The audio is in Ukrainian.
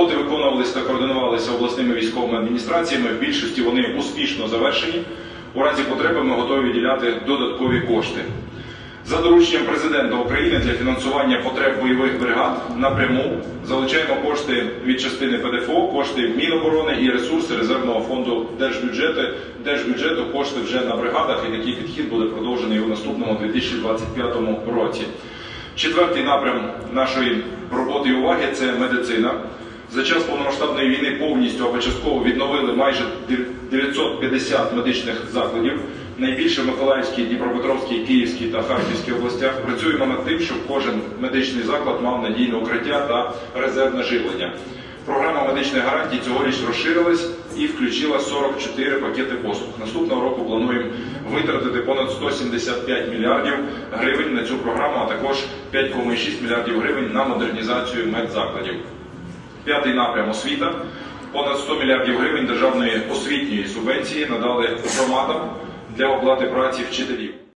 Роботи виконувалися та координувалися обласними військовими адміністраціями. В більшості вони успішно завершені. У разі потреби ми готові виділяти додаткові кошти. За дорученням президента України для фінансування потреб бойових бригад напряму залучаємо кошти від частини ПДФО, кошти Міноборони і ресурси резервного фонду держбюджету. Держбюджету кошти вже на бригадах, і такий підхід буде продовжений у наступному 2025 році. Четвертий напрям нашої роботи і уваги це медицина. За час повномасштабної війни повністю або частково відновили майже 950 медичних закладів. Найбільше в Миколаївській, Дніпропетровській, Київській та Харківській областях. Працюємо над тим, щоб кожен медичний заклад мав надійне укриття та резервне живлення. Програма медичних гарантій цьогоріч розширилась і включила 44 пакети послуг. Наступного року плануємо витратити понад 175 мільярдів гривень на цю програму, а також 5,6 мільярдів гривень на модернізацію медзакладів. П'ятий напрям освіта. Понад 100 мільярдів гривень державної освітньої субвенції надали громадам для оплати праці вчителів.